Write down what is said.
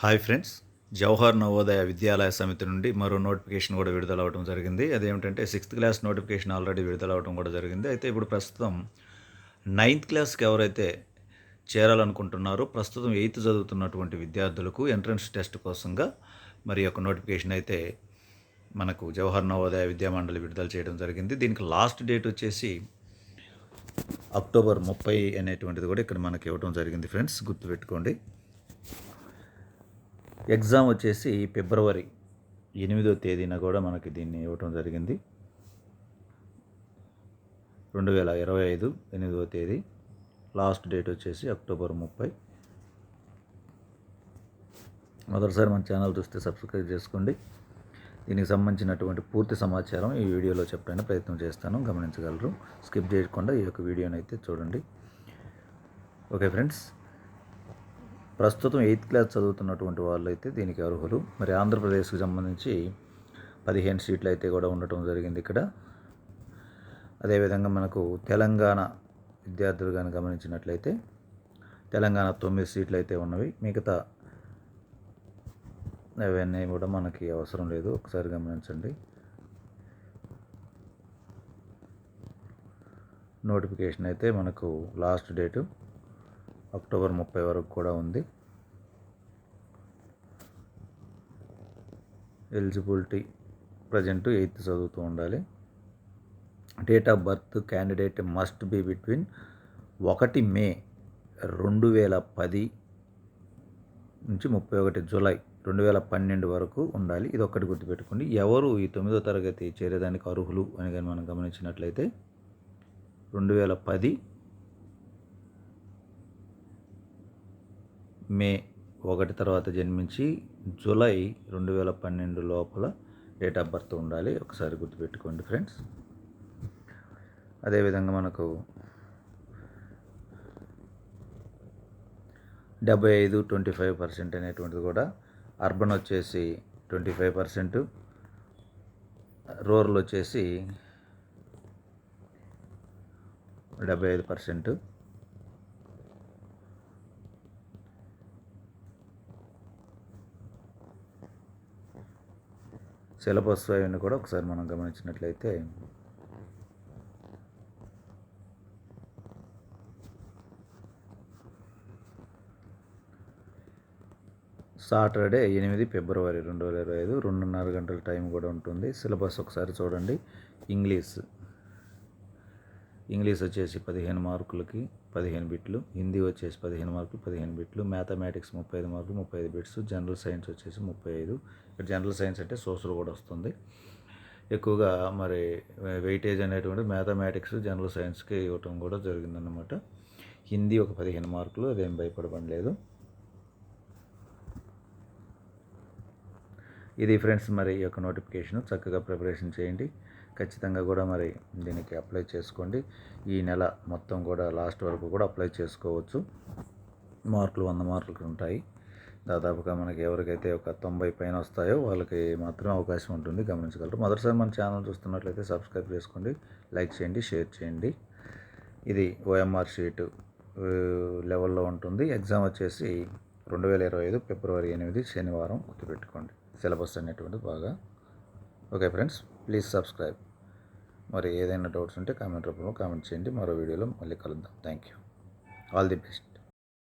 Hi friends. Jawahar Navodaya Vidyalaya Samiti నుండి మరో notification కూడా విడుదల అవడం జరిగింది. అదేమిటంటే సిక్స్త్ క్లాస్ నోటిఫికేషన్ ఆల్రెడీ విడుదల అవడం కూడా జరిగింది. అయితే ఇప్పుడు ప్రస్తుతం నైన్త్ క్లాస్కి ఎవరైతే చేరాలనుకుంటున్నారో ప్రస్తుతం ఎయిత్ చదువుతున్నటువంటి విద్యార్థులకు ఎంట్రన్స్ టెస్ట్ కోసంగా మరి యొక్క నోటిఫికేషన్ అయితే మనకు జవహర్ నవోదయ విద్యామండలి విడుదల చేయడం జరిగింది. దీనికి లాస్ట్ డేట్ వచ్చేసి అక్టోబర్ ముప్పై అనేటువంటిది కూడా ఇక్కడ మనకి ఇవ్వడం జరిగింది ఫ్రెండ్స్. గుర్తుపెట్టుకోండి. ఎగ్జామ్ వచ్చేసి ఫిబ్రవరి ఎనిమిదో తేదీన కూడా మనకి దీన్ని ఇవ్వటం జరిగింది. రెండు వేల ఇరవై ఐదు ఎనిమిదో తేదీ లాస్ట్ డేట్ వచ్చేసి అక్టోబర్ ముప్పై. మొదటిసారి మన ఛానల్ చూస్తే సబ్స్క్రైబ్ చేసుకోండి. దీనికి సంబంధించినటువంటి పూర్తి సమాచారం ఈ వీడియోలో చెప్పడానికి ప్రయత్నం చేస్తాను. గమనించగలరు. స్కిప్ చేయకుండా ఈ యొక్క వీడియోని అయితే చూడండి. ఓకే ఫ్రెండ్స్ ప్రస్తుతం ఎయిత్ క్లాస్ చదువుతున్నటువంటి వాళ్ళు అయితే దీనికి అర్హులు. మరి ఆంధ్రప్రదేశ్కి సంబంధించి పదిహేను సీట్లు అయితే కూడా ఉండటం జరిగింది ఇక్కడ. అదేవిధంగా మనకు తెలంగాణ విద్యార్థులు కానీ గమనించినట్లయితే తెలంగాణ తొమ్మిది సీట్లు అయితే ఉన్నవి. మిగతా అవన్నీ కూడా మనకి అవసరం లేదు. ఒకసారి గమనించండి. నోటిఫికేషన్ అయితే మనకు లాస్ట్ డేటు. అక్టోబర్ ముప్పై వరకు కూడా ఉంది. ఎలిజిబిలిటీ ప్రజెంట్ ఎయిత్ చదువుతూ ఉండాలి. Date of birth candidate must be between ఒకటి మే రెండు వేల పది నుంచి ముప్పై ఒకటి జూలై రెండు వేల పన్నెండు వరకు ఉండాలి. ఇది ఒక్కటి గుర్తుపెట్టుకోండి. ఎవరు ఈ తొమ్మిదో తరగతి చేరేదానికి అర్హులు అని కానీ మనం గమనించినట్లయితే రెండు వేల పది మే ఒకటి తర్వాత జన్మించి జూలై రెండు వేల పన్నెండు లోపల డేట్ ఆఫ్ బర్త్ ఉండాలి. ఒకసారి గుర్తుపెట్టుకోండి ఫ్రెండ్స్. అదేవిధంగా మనకు డెబ్బై ఐదు ట్వంటీ ఫైవ్ పర్సెంట్ అనేటువంటిది కూడా అర్బన్ వచ్చేసి ట్వంటీ ఫైవ్ పర్సెంట్. రూరల్ వచ్చేసి డెబ్బై ఐదు పర్సెంట్. సిలబస్ అవన్నీ కూడా ఒకసారి మనం గమనించినట్లయితే సాటర్డే ఎనిమిది ఫిబ్రవరి రెండు వేల ఇరవై ఐదు రెండున్నర గంటల టైం కూడా ఉంటుంది. సిలబస్ ఒకసారి చూడండి. ఇంగ్లీష్. ఇంగ్లీష్ వచ్చేసి పదిహేను మార్కులకి పదిహేను బిట్లు హిందీ వచ్చేసి పదిహేను మార్కులు పదిహేను బిట్లు మ్యాథమెటిక్స్ ముప్పై ఐదు మార్కులు ముప్పై ఐదు బిట్స్ జనరల్ సైన్స్ వచ్చేసి ముప్పై ఐదు ఇక్కడ జనరల్ సైన్స్ అంటే సోషల్ కూడా వస్తుంది. ఎక్కువగా మరి వెయిటేజ్ అనేటువంటి మ్యాథమెటిక్స్ జనరల్ సైన్స్కి ఇవ్వటం కూడా జరిగిందన్నమాట. హిందీ ఒక పదిహేను మార్కులు అదేం భయపడబడి లేదు ఇది ఫ్రెండ్స్ మరి ఈ యొక్క నోటిఫికేషన్ చక్కగా ప్రిపరేషన్ చేయండి. ఖచ్చితంగా కూడా మరి దీనికి అప్లై చేసుకోండి. ఈ నెల మొత్తం కూడా లాస్ట్ వరకు కూడా అప్లై చేసుకోవచ్చు. మార్కులు వంద మార్కులు ఉంటాయి. దాదాపుగా మనకి ఎవరికైతే ఒక తొంభై పైన వస్తాయో వాళ్ళకి మాత్రమే అవకాశం ఉంటుంది. గమనించగలరు. మొదటిసారి మన ఛానల్ చూస్తున్నట్లయితే సబ్స్క్రైబ్ చేసుకోండి. లైక్ చేయండి షేర్ చేయండి. ఇది ఓఎంఆర్ షీట్ లెవెల్లో ఉంటుంది. ఎగ్జామ్ వచ్చేసి రెండు వేల ఇరవై ఐదు ఫిబ్రవరి ఎనిమిది శనివారం గుర్తుపెట్టుకోండి. సిలబస్ అనేటువంటిది బాగా. Okay friends please subscribe. మరి ఏదైనా డౌట్స్ ఉంటే కామెంట్ రూపంలో కామెంట్ చేయండి. మరో వీడియోలో మళ్ళీ కలుద్దాం. Thank you all the best.